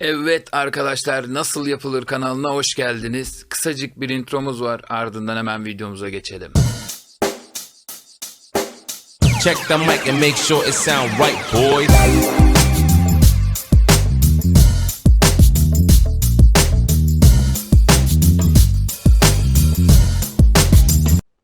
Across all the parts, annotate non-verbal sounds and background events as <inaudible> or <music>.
Evet arkadaşlar nasıl yapılır kanalına hoş geldiniz. Kısacık bir intromuz var ardından hemen videomuza geçelim. Check the mic and make sure it sound right, boys.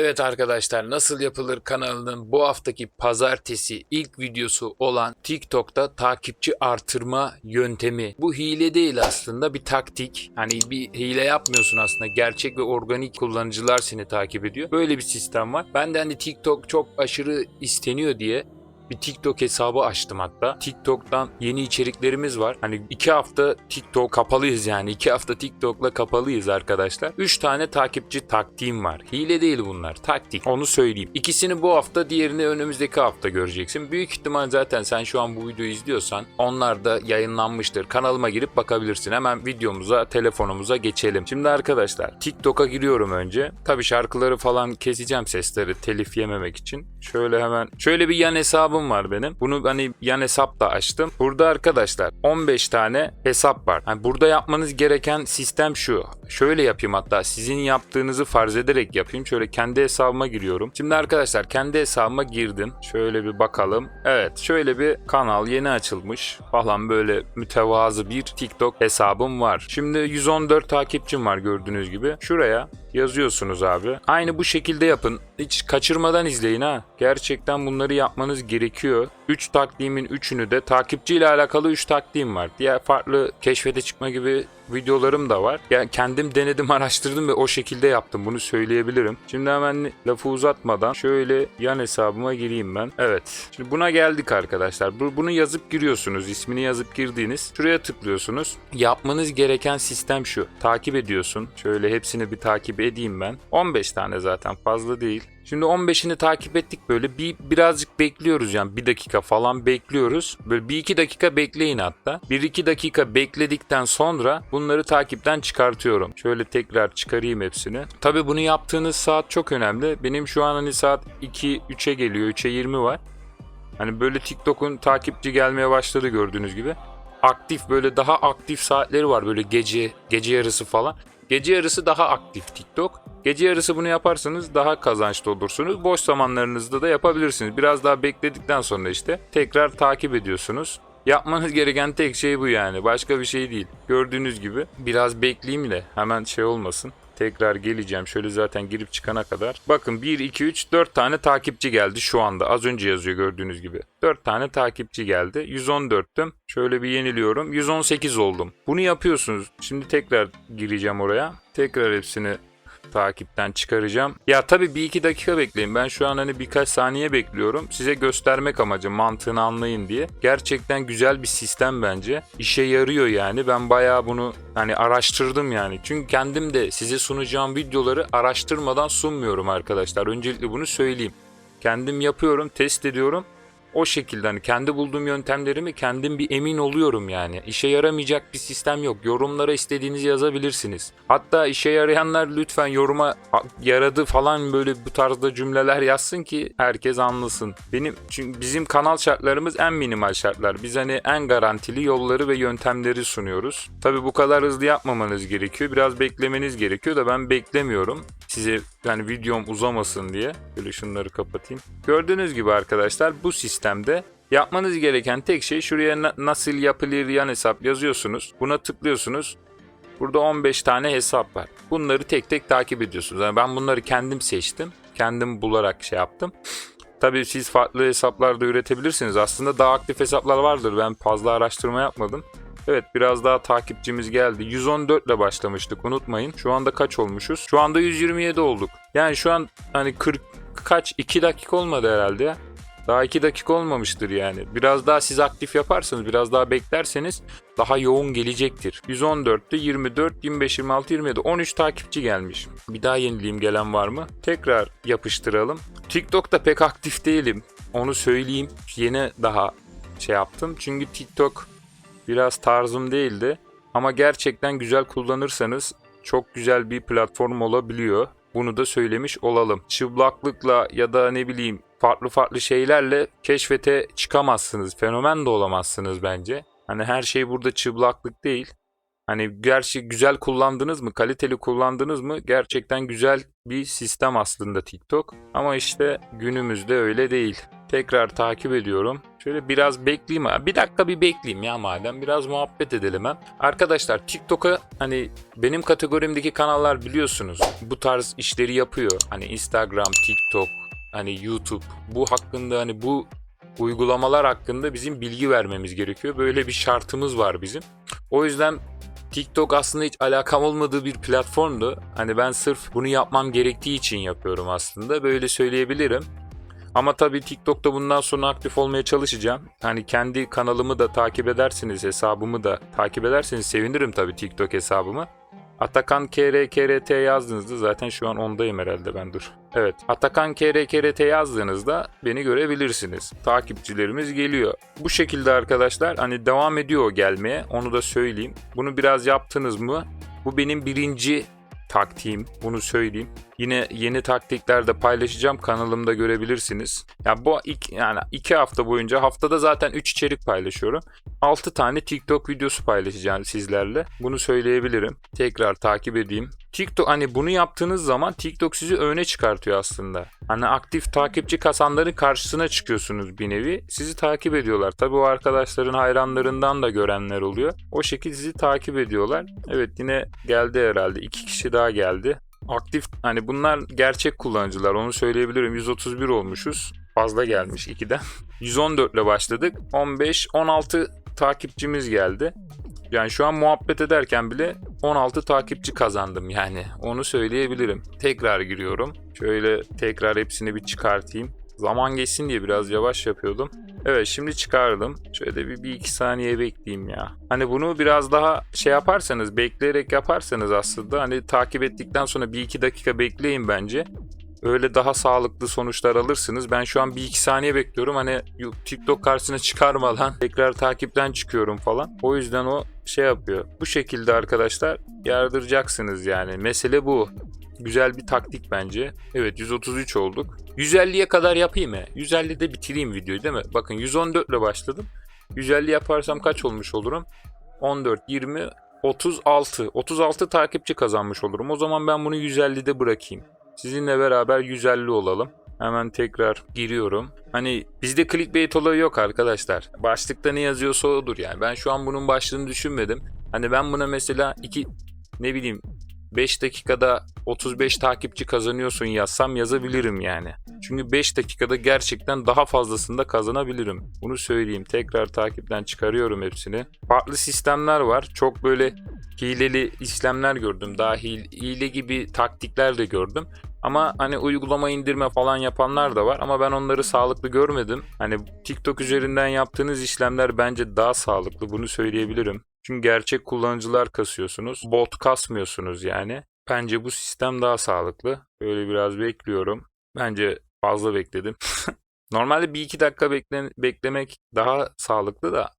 Evet arkadaşlar nasıl yapılır kanalının bu haftaki pazartesi ilk videosu olan TikTok'ta takipçi artırma yöntemi. Bu hile değil aslında bir taktik. Hani bir hile yapmıyorsun aslında. Gerçek ve organik kullanıcılar seni takip ediyor. Böyle bir sistem var. Ben de hani TikTok çok aşırı isteniyor diye bir TikTok hesabı açtım hatta. TikTok'tan yeni içeriklerimiz var. Hani iki hafta TikTok kapalıyız yani. iki hafta TikTok'la kapalıyız arkadaşlar. Üç tane takipçi taktiğim var. Hile değil bunlar. Taktik. Onu söyleyeyim. İkisini bu hafta, diğerini önümüzdeki hafta göreceksin. Büyük ihtimal zaten sen şu an bu videoyu izliyorsan onlar da yayınlanmıştır. Kanalıma girip bakabilirsin. Hemen videomuza, telefonumuza geçelim. Şimdi arkadaşlar TikTok'a giriyorum önce. Tabi şarkıları falan keseceğim sesleri telif yememek için. Şöyle hemen şöyle bir yan hesabım var benim. Bunu hani yan hesap da açtım. Burada arkadaşlar 15 tane hesap var. Yani burada yapmanız gereken sistem şu. Şöyle yapayım hatta sizin yaptığınızı farz ederek yapayım. Şöyle kendi hesabıma giriyorum. Şimdi arkadaşlar kendi hesabıma girdim. Şöyle bir bakalım. Evet şöyle bir kanal yeni açılmış falan böyle mütevazı bir TikTok hesabım var. Şimdi 114 takipçim var gördüğünüz gibi. Şuraya yazıyorsunuz abi. Aynı bu şekilde yapın. Hiç kaçırmadan izleyin ha. Gerçekten bunları yapmanız gerekiyor. 3 taktiğimin 3'ünü de takipçiyle alakalı 3 taktiğim var. Diğer farklı keşfete çıkma gibi videolarım da var. Yani kendim denedim, <laughs> araştırdım ve o şekilde yaptım. Bunu söyleyebilirim. Şimdi hemen lafı uzatmadan şöyle yan hesabıma gireyim ben. Evet. Şimdi buna geldik arkadaşlar. Bu- Bunu yazıp giriyorsunuz. İsmini yazıp girdiğiniz. Şuraya tıklıyorsunuz. Yapmanız gereken sistem şu. Takip ediyorsun. Şöyle hepsini bir takip edeyim ben. 15 tane zaten fazla değil. Şimdi 15'ini takip ettik böyle bir birazcık bekliyoruz yani bir dakika falan bekliyoruz. Böyle bir iki dakika bekleyin hatta. Bir iki dakika bekledikten sonra bunları takipten çıkartıyorum. Şöyle tekrar çıkarayım hepsini. Tabi bunu yaptığınız saat çok önemli. Benim şu an hani saat 2-3'e geliyor 3'e 20 var. Hani böyle TikTok'un takipçi gelmeye başladı gördüğünüz gibi. Aktif böyle daha aktif saatleri var böyle gece gece yarısı falan. Gece yarısı daha aktif TikTok. Gece yarısı bunu yaparsanız daha kazançlı olursunuz. Boş zamanlarınızda da yapabilirsiniz. Biraz daha bekledikten sonra işte tekrar takip ediyorsunuz. Yapmanız gereken tek şey bu yani. Başka bir şey değil. Gördüğünüz gibi biraz bekleyeyim de hemen şey olmasın. Tekrar geleceğim. Şöyle zaten girip çıkana kadar. Bakın 1, 2, 3, 4 tane takipçi geldi şu anda. Az önce yazıyor gördüğünüz gibi. 4 tane takipçi geldi. 114'tüm. Şöyle bir yeniliyorum. 118 oldum. Bunu yapıyorsunuz. Şimdi tekrar gireceğim oraya. Tekrar hepsini takipten çıkaracağım. Ya tabii bir iki dakika bekleyin. Ben şu an hani birkaç saniye bekliyorum. Size göstermek amacı mantığını anlayın diye. Gerçekten güzel bir sistem bence. İşe yarıyor yani. Ben bayağı bunu hani araştırdım yani. Çünkü kendim de size sunacağım videoları araştırmadan sunmuyorum arkadaşlar. Öncelikle bunu söyleyeyim. Kendim yapıyorum, test ediyorum. O şekilde hani kendi bulduğum yöntemlerimi kendim bir emin oluyorum yani. İşe yaramayacak bir sistem yok. Yorumlara istediğinizi yazabilirsiniz. Hatta işe yarayanlar lütfen yoruma "A- yaradı falan böyle bu tarzda cümleler yazsın ki herkes anlasın. Benim çünkü bizim kanal şartlarımız en minimal şartlar. Biz hani en garantili yolları ve yöntemleri sunuyoruz. Tabi bu kadar hızlı yapmamanız gerekiyor. Biraz beklemeniz gerekiyor da ben beklemiyorum. Size yani videom uzamasın diye. Böyle şunları kapatayım. Gördüğünüz gibi arkadaşlar bu sistemde yapmanız gereken tek şey şuraya na- nasıl yapılır yan hesap yazıyorsunuz. Buna tıklıyorsunuz. Burada 15 tane hesap var. Bunları tek tek takip ediyorsunuz. Yani ben bunları kendim seçtim. Kendim bularak şey yaptım. Tabii siz farklı hesaplar da üretebilirsiniz. Aslında daha aktif hesaplar vardır. Ben fazla araştırma yapmadım. Evet biraz daha takipçimiz geldi. 114 ile başlamıştık unutmayın. Şu anda kaç olmuşuz? Şu anda 127 olduk. Yani şu an hani 40 kaç 2 dakika olmadı herhalde. Daha 2 dakika olmamıştır yani. Biraz daha siz aktif yaparsanız, biraz daha beklerseniz daha yoğun gelecektir. 114'te 24, 25, 26, 27, 13 takipçi gelmiş. Bir daha yenileyim gelen var mı? Tekrar yapıştıralım. TikTok'ta pek aktif değilim. Onu söyleyeyim. Yeni daha şey yaptım. Çünkü TikTok biraz tarzım değildi. Ama gerçekten güzel kullanırsanız çok güzel bir platform olabiliyor. Bunu da söylemiş olalım. Çıplaklıkla ya da ne bileyim farklı farklı şeylerle keşfete çıkamazsınız. Fenomen de olamazsınız bence. Hani her şey burada çıplaklık değil. Hani gerçi güzel kullandınız mı, kaliteli kullandınız mı gerçekten güzel bir sistem aslında TikTok. Ama işte günümüzde öyle değil. Tekrar takip ediyorum. Şöyle biraz bekleyeyim. Bir dakika bir bekleyeyim ya madem. Biraz muhabbet edelim hem. Arkadaşlar TikTok'a hani benim kategorimdeki kanallar biliyorsunuz. Bu tarz işleri yapıyor. Hani Instagram, TikTok, hani YouTube. Bu hakkında hani bu uygulamalar hakkında bizim bilgi vermemiz gerekiyor. Böyle bir şartımız var bizim. O yüzden TikTok aslında hiç alakam olmadığı bir platformdu. Hani ben sırf bunu yapmam gerektiği için yapıyorum aslında. Böyle söyleyebilirim. Ama tabii TikTok'ta bundan sonra aktif olmaya çalışacağım. Hani kendi kanalımı da takip edersiniz, hesabımı da takip ederseniz sevinirim tabii TikTok hesabımı. Atakan KRKRT yazdığınızda zaten şu an ondayım herhalde ben dur. Evet. Atakan KRKRT yazdığınızda beni görebilirsiniz. Takipçilerimiz geliyor. Bu şekilde arkadaşlar hani devam ediyor gelmeye. Onu da söyleyeyim. Bunu biraz yaptınız mı? Bu benim birinci taktiğim. Bunu söyleyeyim. Yine yeni taktikler de paylaşacağım. Kanalımda görebilirsiniz. Ya bu iki, yani iki hafta boyunca haftada zaten 3 içerik paylaşıyorum. 6 tane TikTok videosu paylaşacağım sizlerle. Bunu söyleyebilirim. Tekrar takip edeyim. TikTok hani bunu yaptığınız zaman TikTok sizi öne çıkartıyor aslında. Hani aktif takipçi kasanların karşısına çıkıyorsunuz bir nevi. Sizi takip ediyorlar. Tabi o arkadaşların hayranlarından da görenler oluyor. O şekilde sizi takip ediyorlar. Evet yine geldi herhalde. iki kişi daha geldi. Aktif hani bunlar gerçek kullanıcılar onu söyleyebilirim. 131 olmuşuz. Fazla gelmiş 2'den. 114 ile başladık. 15 16 takipçimiz geldi. Yani şu an muhabbet ederken bile 16 takipçi kazandım yani. Onu söyleyebilirim. Tekrar giriyorum. Şöyle tekrar hepsini bir çıkartayım. Zaman geçsin diye biraz yavaş yapıyordum. Evet şimdi çıkardım. Şöyle bir, bir iki saniye bekleyeyim ya. Hani bunu biraz daha şey yaparsanız bekleyerek yaparsanız aslında hani takip ettikten sonra bir iki dakika bekleyin bence. Öyle daha sağlıklı sonuçlar alırsınız. Ben şu an bir iki saniye bekliyorum. Hani TikTok karşısına çıkarmadan <laughs> tekrar takipten çıkıyorum falan. O yüzden o şey yapıyor. Bu şekilde arkadaşlar yardıracaksınız yani. Mesele bu. Güzel bir taktik bence. Evet 133 olduk. 150'ye kadar yapayım mı? 150'de bitireyim videoyu değil mi? Bakın 114 ile başladım. 150 yaparsam kaç olmuş olurum? 14, 20, 36. 36 takipçi kazanmış olurum. O zaman ben bunu 150'de bırakayım. Sizinle beraber 150 olalım. Hemen tekrar giriyorum. Hani bizde clickbait olayı yok arkadaşlar. Başlıkta ne yazıyorsa odur yani. Ben şu an bunun başlığını düşünmedim. Hani ben buna mesela iki ne bileyim 5 dakikada 35 takipçi kazanıyorsun yazsam yazabilirim yani. Çünkü 5 dakikada gerçekten daha fazlasını da kazanabilirim. Bunu söyleyeyim. Tekrar takipten çıkarıyorum hepsini. Farklı sistemler var. Çok böyle hileli işlemler gördüm. Daha hile, gibi taktikler de gördüm. Ama hani uygulama indirme falan yapanlar da var ama ben onları sağlıklı görmedim. Hani TikTok üzerinden yaptığınız işlemler bence daha sağlıklı bunu söyleyebilirim. Çünkü gerçek kullanıcılar kasıyorsunuz. Bot kasmıyorsunuz yani. Bence bu sistem daha sağlıklı. Böyle biraz bekliyorum. Bence fazla bekledim. <laughs> Normalde bir iki dakika bekle beklemek daha sağlıklı da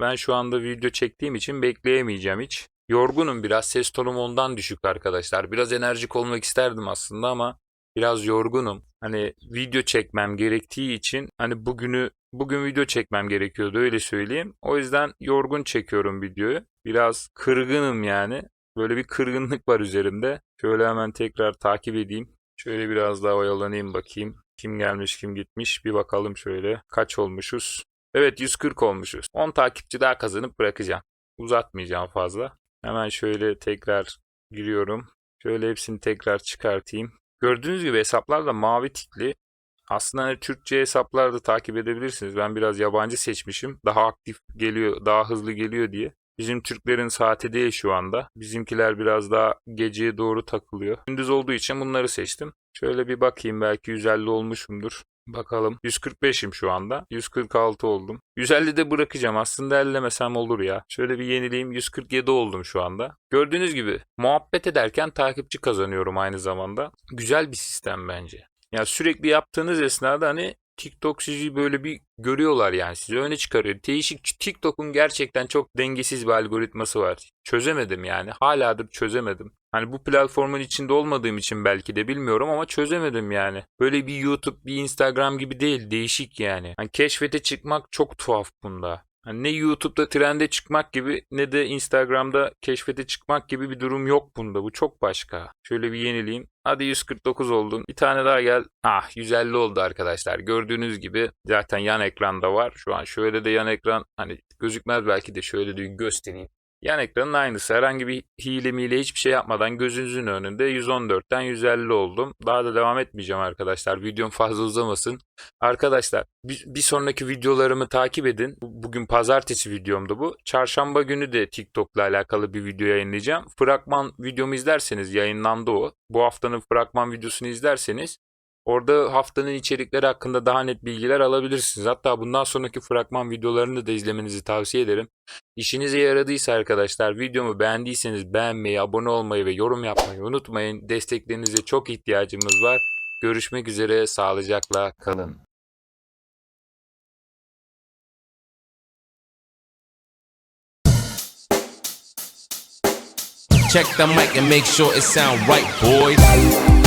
ben şu anda video çektiğim için bekleyemeyeceğim hiç. Yorgunum biraz. Ses tonum ondan düşük arkadaşlar. Biraz enerjik olmak isterdim aslında ama biraz yorgunum. Hani video çekmem gerektiği için hani bugünü bugün video çekmem gerekiyordu öyle söyleyeyim. O yüzden yorgun çekiyorum videoyu. Biraz kırgınım yani. Böyle bir kırgınlık var üzerimde. Şöyle hemen tekrar takip edeyim. Şöyle biraz daha oyalanayım bakayım. Kim gelmiş kim gitmiş bir bakalım şöyle. Kaç olmuşuz? Evet 140 olmuşuz. 10 takipçi daha kazanıp bırakacağım. Uzatmayacağım fazla. Hemen şöyle tekrar giriyorum. Şöyle hepsini tekrar çıkartayım. Gördüğünüz gibi hesaplar da mavi tikli. Aslında hani Türkçe hesaplar da takip edebilirsiniz. Ben biraz yabancı seçmişim. Daha aktif geliyor, daha hızlı geliyor diye. Bizim Türklerin saati değil şu anda. Bizimkiler biraz daha geceye doğru takılıyor. Gündüz olduğu için bunları seçtim. Şöyle bir bakayım belki 150 olmuşumdur. Bakalım. 145'im şu anda. 146 oldum. 150'de bırakacağım. Aslında ellemesem olur ya. Şöyle bir yenileyim. 147 oldum şu anda. Gördüğünüz gibi muhabbet ederken takipçi kazanıyorum aynı zamanda. Güzel bir sistem bence. Ya sürekli yaptığınız esnada hani TikTok sizi böyle bir görüyorlar yani sizi öne çıkarıyor. Değişik TikTok'un gerçekten çok dengesiz bir algoritması var. Çözemedim yani. Haladır çözemedim. Hani bu platformun içinde olmadığım için belki de bilmiyorum ama çözemedim yani. Böyle bir YouTube, bir Instagram gibi değil. Değişik yani. Hani keşfete çıkmak çok tuhaf bunda. Hani ne YouTube'da trende çıkmak gibi ne de Instagram'da keşfete çıkmak gibi bir durum yok bunda. Bu çok başka. Şöyle bir yenileyim. Hadi 149 oldun. Bir tane daha gel. Ah 150 oldu arkadaşlar. Gördüğünüz gibi zaten yan ekranda var. Şu an şöyle de yan ekran hani gözükmez belki de şöyle de göstereyim. Yan ekranın aynısı. Herhangi bir hile miyle hiçbir şey yapmadan gözünüzün önünde 114'ten 150 oldum. Daha da devam etmeyeceğim arkadaşlar. Videom fazla uzamasın. Arkadaşlar bir, sonraki videolarımı takip edin. Bu- Bugün pazartesi videomdu bu. Çarşamba günü de TikTok'la alakalı bir video yayınlayacağım. Fragman videomu izlerseniz yayınlandı o. Bu haftanın fragman videosunu izlerseniz orada haftanın içerikleri hakkında daha net bilgiler alabilirsiniz. Hatta bundan sonraki fragman videolarını da izlemenizi tavsiye ederim. İşinize yaradıysa arkadaşlar videomu beğendiyseniz beğenmeyi, abone olmayı ve yorum yapmayı unutmayın. Desteklerinize çok ihtiyacımız var. Görüşmek üzere, sağlıcakla kalın. Check the mic and make sure it sound right, boys.